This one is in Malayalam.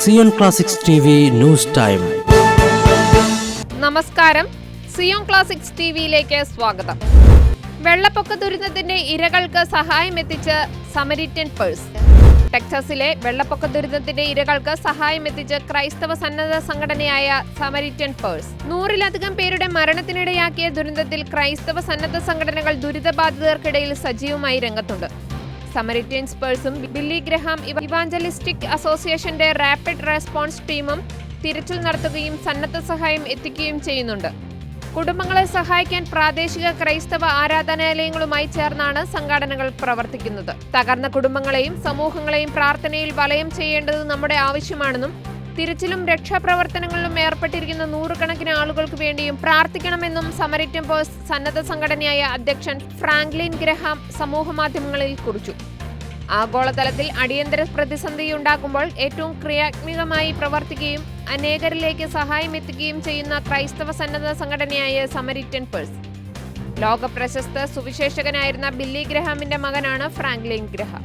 Zion Classics news time. നമസ്കാരം. സിയോൺ ക്ലാസിക്സ് ടി വിയിലേക്ക് സ്വാഗതം. വെള്ളപ്പൊക്ക ദുരിതത്തിന്റെ ഇരകൾക്ക് സഹായം എത്തിച്ച് സമരിറ്റൻ പേഴ്സ്. ടെക്സസിലെ വെള്ളപ്പൊക്ക ദുരിതത്തിന്റെ ഇരകൾക്ക് സഹായം എത്തിച്ച് ക്രൈസ്തവ സന്നദ്ധ സംഘടനയായ സമരിറ്റൻ പേഴ്സ്. നൂറിലധികം പേരുടെ മരണത്തിനിടയാക്കിയ ദുരന്തത്തിൽ ക്രൈസ്തവ സന്നദ്ധ സംഘടനകൾ ദുരിതബാധിതർക്കിടയിൽ സജീവമായി രംഗത്തുണ്ട്. സമരിറ്റൻസ് പേഴ്സും ബില്ലി ഗ്രഹാം ഇവ- ഇവാഞ്ചലിസ്റ്റിക് അസോസിയേഷന്റെ റാപ്പിഡ് റെസ്പോൺസ് ടീമും തിരച്ചിൽ നടത്തുകയും സന്നദ്ധ സഹായം എത്തിക്കുകയും ചെയ്യുന്നുണ്ട്. കുടുംബങ്ങളെ സഹായിക്കാൻ പ്രാദേശിക ക്രൈസ്തവ ആരാധനാലയങ്ങളുമായി ചേർന്നാണ് സംഘടനകൾ പ്രവർത്തിക്കുന്നത്. തകർന്ന കുടുംബങ്ങളെയും സമൂഹങ്ങളെയും പ്രാർത്ഥനയിൽ വലയം ചെയ്യേണ്ടത് നമ്മുടെ ആവശ്യമാണെന്നും തിരച്ചിലും രക്ഷാപ്രവർത്തനങ്ങളിലും ഏർപ്പെട്ടിരിക്കുന്ന നൂറുകണക്കിന് ആളുകൾക്ക് വേണ്ടിയും പ്രാർത്ഥിക്കണമെന്നും സമരിറ്റൻ പോസ് സന്നദ്ധ സംഘടനയായ അധ്യക്ഷൻ ഫ്രാങ്ക്ലിൻ ഗ്രഹാം സമൂഹമാധ്യമങ്ങളിൽ കുറിച്ചു. ആഗോളതലത്തിൽ അടിയന്തര പ്രതിസന്ധി ഉണ്ടാകുമ്പോൾ ഏറ്റവും ക്രിയാത്മകമായി പ്രവർത്തിക്കുകയും അനേകരിലേക്ക് സഹായം എത്തിക്കുകയും ചെയ്യുന്ന ക്രൈസ്തവ സന്നദ്ധ സംഘടനയായ സമരിറ്റൻ പേഴ്സ് ലോക പ്രശസ്ത സുവിശേഷകനായിരുന്ന ബില്ലി ഗ്രഹാമിന്റെ മകനാണ് ഫ്രാങ്ക്ലിൻ ഗ്രഹാം.